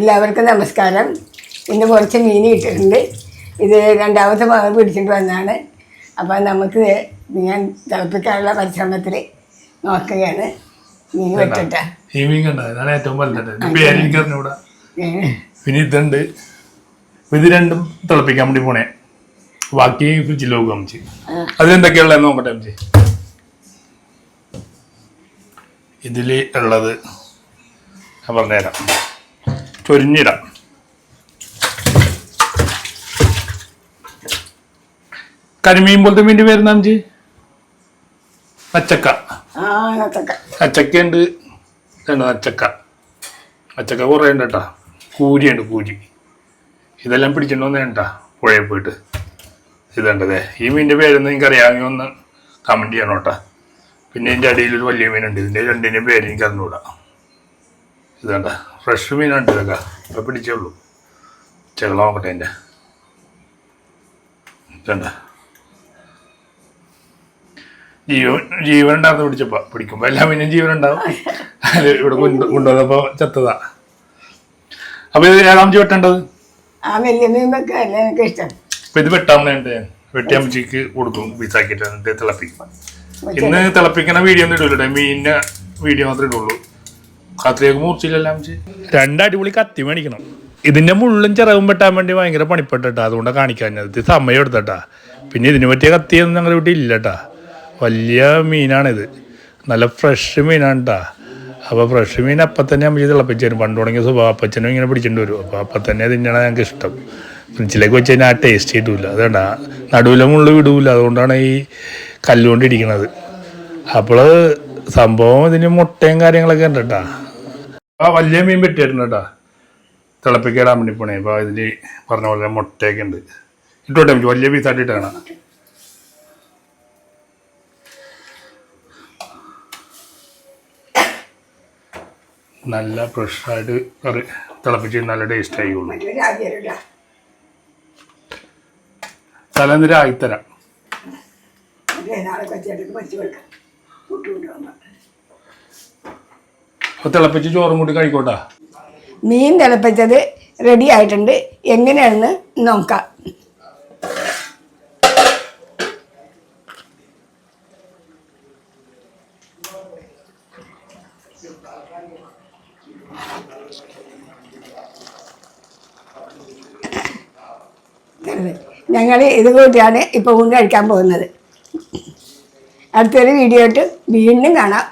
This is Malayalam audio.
എല്ലാവർക്കും നമസ്കാരം. ഇന്ന് കുറച്ച് മീൻ ഇട്ടിട്ടുണ്ട്. ഇത് രണ്ടാമത്തെ ഭാഗം പിടിച്ചിട്ട് വന്നതാണ്. അപ്പോൾ നമുക്ക് ഞാൻ തിളപ്പിക്കാനുള്ള പരിശ്രമത്തിൽ നോക്കുകയാണ്. മീൻ വെച്ചിട്ട് ഈ മീൻ കണ്ട? ഇതാണ് ഏറ്റവും വലുത് പിന്നെ ഇതുണ്ട്. ഇത് രണ്ടും തിളപ്പിക്കാൻ വേണ്ടി പോണേ. ബാക്കി ഫ്രിഡ്ജിൽ പോകും അമ്മച്ചി അതിലെന്തൊക്കെയുള്ളതെന്ന് നോക്കട്ടെ അമ്മച്ചി ഇതിൽ ഉള്ളത് ഞാൻ പറഞ്ഞുതരാം. ചൊരിഞ്ഞിടാം കരിമീൻ പോലത്തെ മീന്റെ പേരുന്ന അമ്മച്ചി? അച്ചക്ക. അച്ചക്ക. ഉണ്ട് രണ്ട് അച്ചക്ക. അച്ചക്ക കുറേ ഉണ്ട് കേട്ടാ. കൂരിയുണ്ട് കൂരി. ഇതെല്ലാം പിടിച്ചിട്ട് വന്നേട്ടാ പുഴയിൽ പോയിട്ട്. ഇതുണ്ടതേ ഈ മീനിന്റെ പേരൊന്നും എനിക്ക് അറിയാമെങ്കിൽ ഒന്ന് കമന്റ് ചെയ്യണം കേട്ടാ. പിന്നെ ഇതിന്റെ അടിയിൽ ഒരു വലിയ മീനുണ്ട്. ഇതിന്റെ രണ്ടിന്റെയും പേര് എനിക്ക് അറിഞ്ഞൂടാ ഇതണ്ട? ഫ്രഷ് മീനുണ്ട് ഇതൊക്കെ ഇപ്പം പിടിച്ചോളൂ ചെകള നോക്കട്ടെ എന്റെ ഇതണ്ട. ജീവൻ ജീവൻ ഉണ്ടാകുന്ന പിടിച്ചപ്പോ പിടിക്കുമ്പോ എല്ലാ മീനും ജീവൻ ഉണ്ടാവും. അത് ഇവിടെ കൊണ്ട് കൊണ്ടുവന്നപ്പോ ചത്തതാ. അപ്പൊ ഇത് ഏഴാം വെട്ടേണ്ടത്? ആ വലിയ മീൻ വെക്കുക അല്ലേ എനിക്ക് ഇഷ്ടം. അപ്പൊ ഇത് വെട്ടാൻ വെട്ടിയമ്മച്ചിക്ക് കൊടുക്കും. പീസാക്കിയിട്ട് എന്നിട്ട് തിളപ്പിക്കും. ഇന്ന് തിളപ്പിക്കുന്ന വീഡിയോ ഒന്നും ഇടൂലേ മീനിന്റെ വീഡിയോ മാത്രമേ ഇടുള്ളൂ. കത്രിയൊക്കെ രണ്ട് അടിപൊളി കത്തി മേടിക്കണം. ഇതിന്റെ മുള്ളും ചിറകും വെട്ടാൻ വേണ്ടി ഭയങ്കര പണിപ്പെട്ടാ അതുകൊണ്ട് കാണിക്കാൻ ഇത് സമയം എടുത്തട്ടാ. പിന്നെ ഇതിന് പറ്റിയ കത്തിയൊന്നും ഞങ്ങളുടെ വീട്ടിൽ ഇല്ലട്ടാ. വലിയ മീനാണിത്. നല്ല ഫ്രഷ് മീനാണ് കേട്ടാ അപ്പോൾ ഫ്രഷ് മീൻ അപ്പം തന്നെ അമ്മ തിളപ്പിച്ച് തരും. പണ്ട് തുടങ്ങിയ സ്വഭാവം അപ്പച്ചനും ഇങ്ങനെ പിടിച്ചിട്ട് വരും. അപ്പോൾ അപ്പം തന്നെ തിന്നണ ഞങ്ങൾക്ക് ഇഷ്ടം. ഫ്രിഡ്ജിലേക്ക് വെച്ച് കഴിഞ്ഞാൽ ആ ടേസ്റ്റ് കിട്ടൂല. അതുകൊണ്ട നടുവിലെ മുള്ളു വിടൂല. അതുകൊണ്ടാണ് ഈ കല്ലുകൊണ്ട് അപ്പോൾ സംഭവം ഇതിന് മുട്ടയും കാര്യങ്ങളൊക്കെ ഉണ്ട് കേട്ടാ ആ വലിയ മീൻ വെട്ടിയിട്ടുണ്ട് കേട്ടാ. തിളപ്പിക്കേടാൻ വേണ്ടി പോണേ. അപ്പോൾ ഇതിൽ പറഞ്ഞ പോലെ മുട്ടയൊക്കെ ഉണ്ട്. ഇട്ടോട്ടെ വലിയ പീസ് ഇട്ടാണ് നല്ല ഫ്രഷായിട്ട് കറി തിളപ്പിച്ച് നല്ല ടേസ്റ്റ് ആയിക്കോളൂ തലേന്ന് ആയിത്തരാം മറ്റേ തിളപ്പിച്ച് ചോറും കൂടി കഴിക്കോട്ടാ? മീൻ തിളപ്പിച്ചത് റെഡി ആയിട്ടുണ്ട്. എങ്ങനെയാണെന്ന് നോക്കാം. ഞങ്ങൾ ഇത് കൂട്ടിയാണ് ഇപ്പോൾ ഊണ് കഴിക്കാൻ പോകുന്നത്. അടുത്തൊരു വീഡിയോ ആയിട്ട് വീണ്ടും കാണാം.